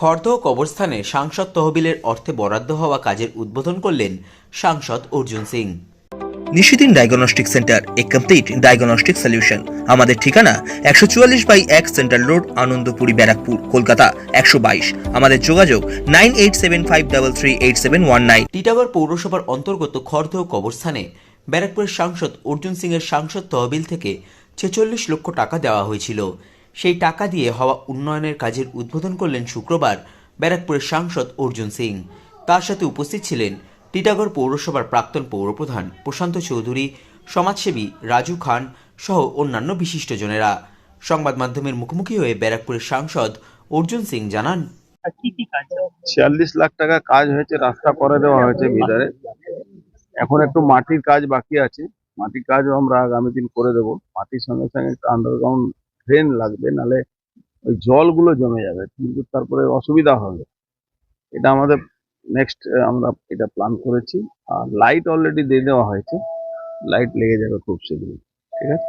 খড়দহ কবরস্থানে সাংসদ তহবিলের অর্থে বরাদ্দ হওয়া কাজের উদ্বোধন করলেন সাংসদ অর্জুন সিং। নিশিদিন ডায়াগনস্টিক সেন্টার এ কমপ্লিট ডায়াগনস্টিক সলিউশন। আমাদের ঠিকানা একশো চুয়াল্লিশ বাই এক সেন্ট্রাল রোড আনন্দপুরি ব্যারাকপুর কলকাতা একশো বাইশ। আমাদের যোগাযোগ nine eight seven five double three eight seven one nine. Titagarh পৌরসভার অন্তর্গত খড়দহ কবরস্থানে ব্যারাকপুরের সাংসদ অর্জুন সিংয়ের সাংসদ তহবিল থেকে ছেচল্লিশ লক্ষ টাকা দেওয়া হয়েছিল। সেই টাকা দিয়ে হওয়া উন্নয়নের কাজের উদ্বোধন করলেন শুক্রবার ব্যারাকপুরের সাংসদ অর্জুন সিং। তার সাথে উপস্থিত ছিলেন টিটাগড় পৌরসভার প্রাক্তন পৌরপ্রধান প্রশান্ত চৌধুরী সমাজসেবী রাজু খান সহ অন্যান্য বিশিষ্টজনেরা। সংবাদ মাধ্যমের মুখোমুখি হয়ে ব্যারাকপুরের সাংসদ অর্জুন সিং জানান কি কি কাজ ছিয়াল্লিশ লাখ টাকা কাজ হয়েছে রাস্তা করে দেওয়া হয়েছে ভিতরে এখন একটু মাটির কাজ বাকি আছে মাটির কাজও আমরা আগামী দিন করে দেবো। মাটির সঙ্গে সঙ্গে একটা আন্ডারগ্রাউন্ড ড্রেন লাগবে, নালে ওই জলগুলো জমে যাবে, কিন্তু তারপরে অসুবিধা হবে। এটা আমাদের নেক্সট আমরা এটা প্ল্যান করেছি। আর লাইট অলরেডি দিয়ে দেওয়া হয়েছে। লাইট লেগে যাবে খুব শীঘ্রই ঠিক আছে।